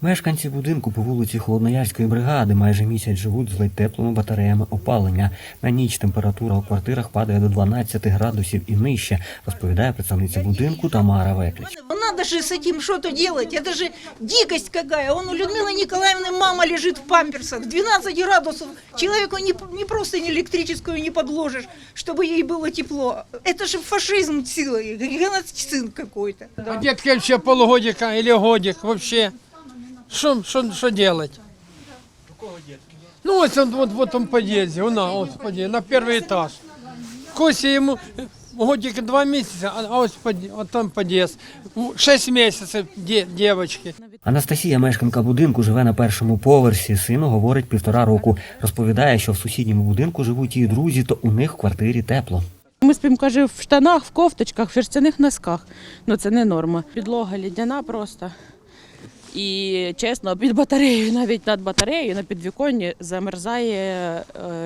Мешканці будинку по вулиці Холодноярської бригади майже місяць живуть з ледь теплими батареями опалення. На ніч температура у квартирах падає до 12 градусів і нижче, розповідає представниця будинку Тамара Векліч. Надо же с этим что-то делать. Это же дикость какая. Он у Людмилы Николаевны мама лежит в памперсах. 12 градусов. Человеку не, не просто не электрическую не подложишь, чтобы ей было тепло. Это же фашизм силой, геноцид какой-то. А детки вообще полгодика или годик вообще. Что, что, что делать? Ну вот он вот в этом подъезде, у нас, вот в подъезде, на первый этаж. Косе ему годик два месяца, а, вот, в там подъезд. В- Шесть месяцев де- Анастасія, мешканка будинку, живе на першому поверсі. Сину говорить півтора року. Розповідає, що в сусідньому будинку живуть її друзі, то у них в квартирі тепло. Ми спимо, каже, в штанах, в кофточках, в шерстяних носках. Ну це не норма. Підлога лідяна просто. І чесно, під батареєю, навіть над батареєю на підвіконні замерзає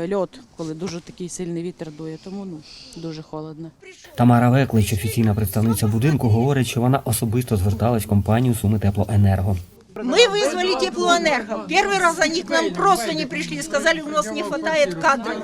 е, льод, коли дуже такий сильний вітер дує. Тому ну дуже холодно. Тамара Веклич, офіційна представниця будинку, говорить, що вона особисто зверталась в компанію Суми Теплоенерго. Мы вызвали теплоэнерго. Первый раз они к нам просто не пришли, сказали, у нас не хватает кадров.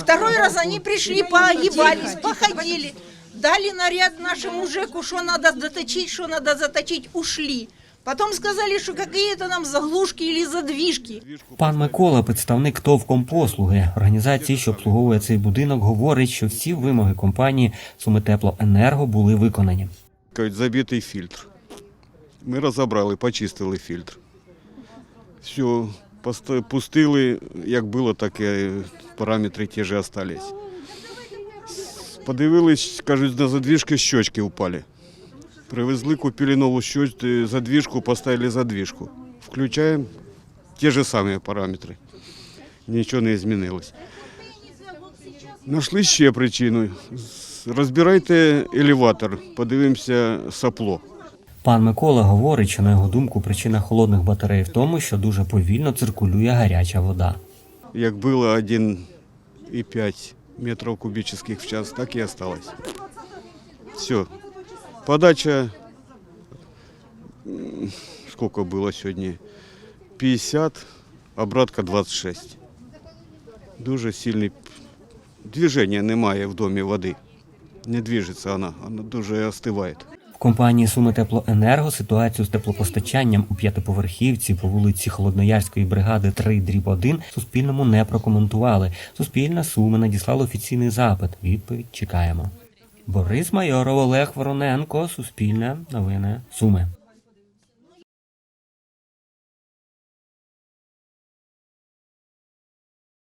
Второй раз они пришли, поогибались, походили. Дали наряд нашему ЖЭКу, что надо доточить, что надо заточить, ушли. Потом сказали, что какие-то нам заглушки или задвижки. Пан Микола, представник ТОВ «Компослуги», організації, що обслуговує цей будинок, говорить, що всі вимоги компанії Суми Теплоенерго були виконані. Кажуть, забитий фільтр. Ми розібрали, почистили фільтр. Все, пустили, як було, так і параметри ті ж остались. Подивились, кажуть, на задвижки щочки упали. Привезли, купили нову щоч, е, задвижку, поставили задвижку. Включаємо ті ж самі параметри. Нічого не змінилось. Нашли ще причину. Розбирайте елеватор, подивимося сопло. Пан Микола говорить, що на його думку причина холодних батарей в тому, що дуже повільно циркулює гаряча вода. Як було 1,5 метрів кубічних в час, так і осталось. Все. Подача, сколько было сьогодні? 50, обратка 26. Дуже сильний. Движення немає в домі води. Не движеться вона, вона дуже остиває. В компанії Суми Теплоенерго ситуацію з теплопостачанням у п'ятиповерхівці по вулиці Холодноярської бригади 3 дріб 1 Суспільному не прокоментували. Суспільна Суми надіслала офіційний запит. Відповідь чекаємо. Борис Майоров, Олег Вороненко, Суспільне, Новини, Суми.